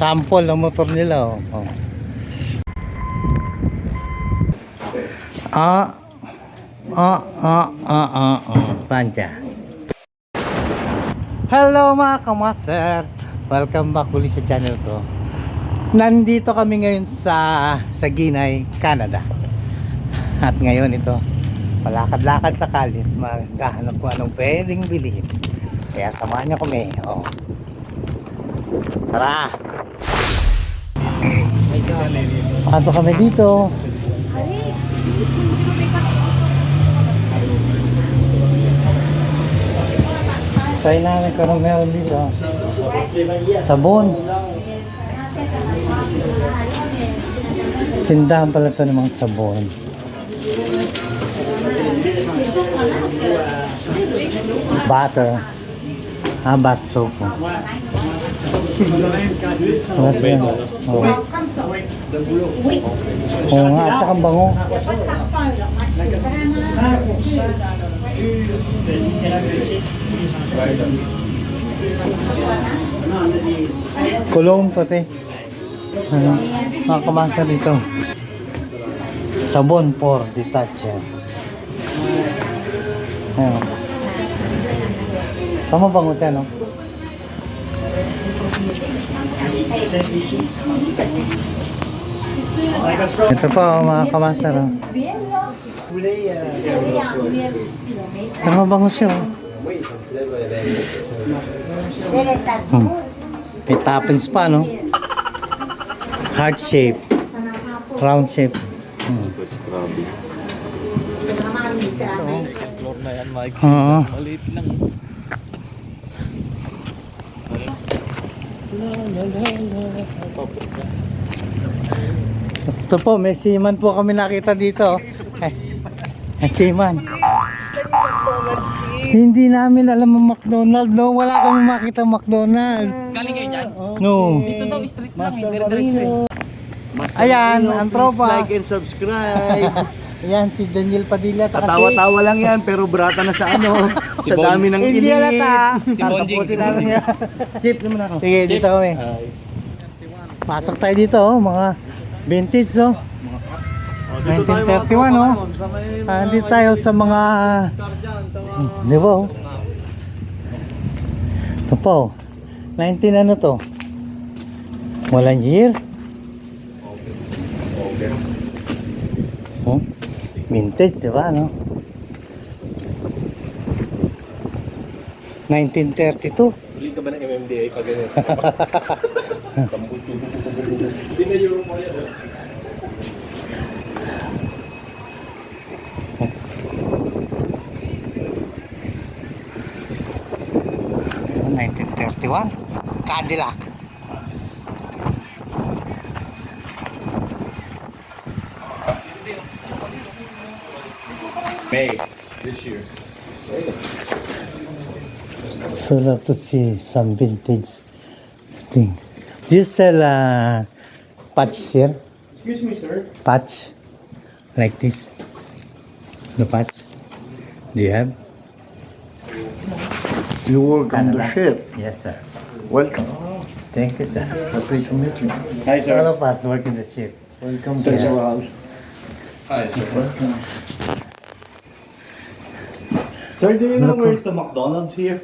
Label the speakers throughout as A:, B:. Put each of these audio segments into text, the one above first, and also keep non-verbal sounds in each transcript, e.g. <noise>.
A: sample ng motor nila. Oh. Oh. Ah, ah, ah, ah, ah, ah, panja. Hello mga kamaser! Welcome back ulit sa channel ko. Nandito kami ngayon sa Saginay, Canada. At ngayon ito, palakad-lakad sa kalit, maghahanap ko anong pwedeng bilhin. Kaya samahan niyo kami. Oh. Tara! Pasok kami dito. Try namin kung anong meron dito. Sabon. Tindahan pala ito ng mga sabon. Butter. Ah, bath soap. oh. Mas yan. Oo. Oo nga, at saka bango. Kulong pati. Ano? Dito. Sabon for detergent. Ayan. Tama bango siya, no? Ito pa, oh, mga kamasar. Oh. Tama bango siya, oh. Hmm. May toppings pa, no? Heart shape. Round shape. Hmm.
B: Floor na yan, Mike. Maliit lang.
A: Ito po, may seaman po kami nakita dito. Ay, may seaman. Hindi namin alam ang McDonald, no? Wala kami makita McDonald.
B: Galing kayo dyan?
A: No.
B: Dito daw, street lang eh. Dire-diretso eh.
A: Ayan, ang tropa.
C: like and subscribe. <laughs>
A: Ayan, si Daniel Padilla.
C: Katawa-tawa lang yan, pero brata na sa ano, <laughs> sa
B: Bon.
C: dami ng
A: Hindi
C: ilit.
A: alata.
B: Si Bonjing, si Bonjing.
C: Jeep naman ako.
A: Sige, dito kami. Pasok tayo dito, oh, mga vintage, oh. 1931, oh. Ah, Hindi tayo sa mga... Di ba, oh? Ito po, 19 ano to? Walang year? Oh, vintage, di ba, no? 1932.
B: Huli ka ba ng MMDA pag ganyan? <laughs>
A: Yun, 1931 Cadillac.
B: May, this year.
A: so love to see some vintage things you sell uh, patch here
C: Excuse me, sir.
A: patch like this the patch do you have
C: You work on the
A: Canada.
C: ship.
A: yes sir
C: Welcome.
A: thank you sir
C: Happy to meet you.
B: Hi, sir.
A: all of us work in the ship
C: Welcome to our house.
B: Hi, sir.
C: Sir, do you know
A: Look,
C: where's the McDonald's here?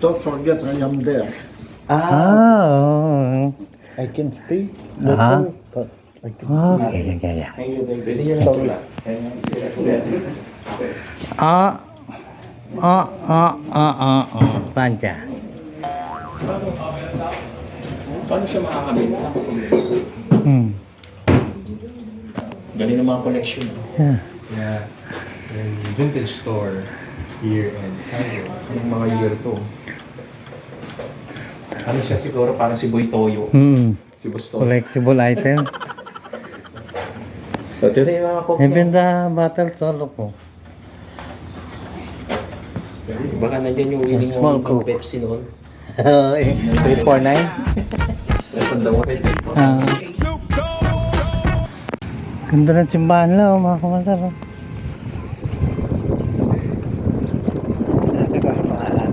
C: Don't forget I am deaf.
A: Ah oh.
C: I can speak
A: Ah.
C: little, but I can
A: okay okay yeah
B: Pwede nyo
C: Sorry.
A: Ah, ah, ah, ah, ah, ah.
B: Paano siya makakabenta?
A: Hmm.
B: Galing ng mga collection.
A: Yeah.
D: Yeah, in vintage store here in Sandro.
B: Anong mga year to? Ano siya siguro parang si Boy Toyo.
A: Hmm.
B: Si Busto.
A: Collectible item.
B: Ito na yung mga kopya.
A: Even the bottle solo ko.
B: Baka nandyan yung winning
A: Small
B: ng
A: Coke.
B: Pepsi noon.
A: 349.
B: Second daw rin.
A: Ah. Ganda ng simbahan lang, oh, mga kumasar. oh. Sabi ko ang pangalan.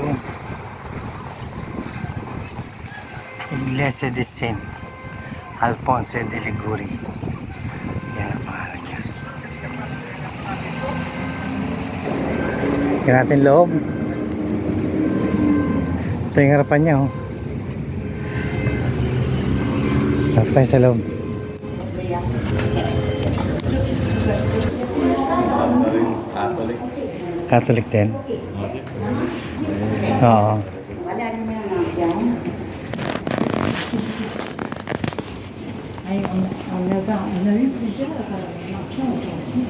A: View. Iglesia de San Alfonso de Liguri. Yan ang pangalan niya. Tingnan natin loob. Ito yung harapan niya, oh. Tayo sa loob.
D: Catholic.
A: Catholic din. Oo.
E: Ay, on, on, avait, on a eu plusieurs <laughs> euh, marchands aujourd'hui.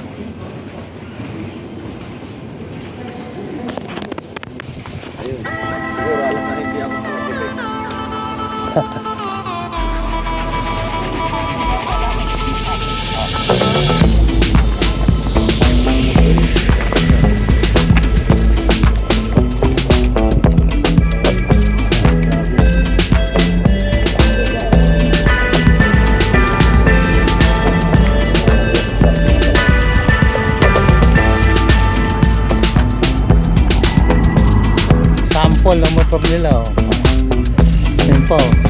A: Sample ng motor nila, oh. Yan po.